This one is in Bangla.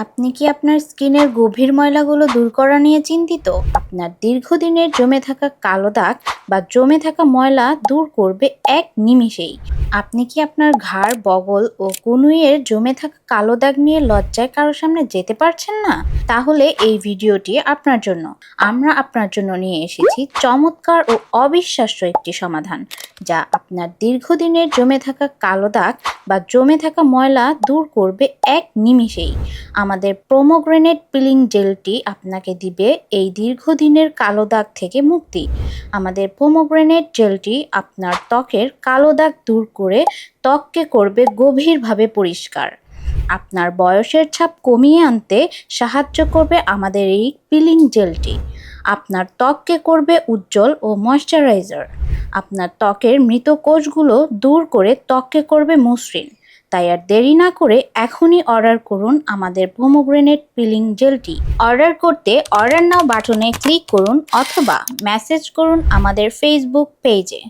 আপনি কি আপনার স্কিনের গভীর ময়লাগুলো দূর করা নিয়ে চিন্তিত? আপনার দীর্ঘদিনের জমে থাকা কালো দাগ বা জমে থাকা ময়লা দূর করবে এক নিমিষেই। আপনি কি আপনার ঘাড়, বগল ও কনুইয়ের জমে থাকা কালো দাগ নিয়ে লজ্জায় কারোর সামনে যেতে পারছেন না? তাহলে এই ভিডিওটি আপনার জন্য। আমরা আপনার জন্য নিয়ে এসেছি চমৎকার ও অবিশ্বাস্য একটি সমাধান, যা আপনার দীর্ঘদিনের জমে থাকা কালো দাগ বা জমে থাকা ময়লা দূর করবে এক নিমিষেই। আমাদের প্রোমোগ্রেনেট পিলিং জেলটি আপনাকে দিবে এই দীর্ঘদিনের কালো দাগ থেকে মুক্তি। আমাদের প্রোমোগ্রেনেট জেলটি আপনার ত্বকের কালো দাগ দূর করে ত্বককে করবে গভীরভাবে পরিষ্কার। আপনার বয়সের ছাপ কমিয়ে আনতে সাহায্য করবে আমাদের এই পিলিং জেলটি। আপনার ত্বককে করবে উজ্জ্বল ও ময়শ্চারাইজার। আপনার ত্বকের মৃত কোষগুলো দূর করে ত্বককে করবে মসৃণ। তাই আর দেরি না করে এখনই অর্ডার করুন আমাদের পোমোগ্রেনেট পিলিং জেলটি। অর্ডার করতে অর্ডার নাও বাটনে ক্লিক করুন অথবা মেসেজ করুন আমাদের ফেসবুক পেজে।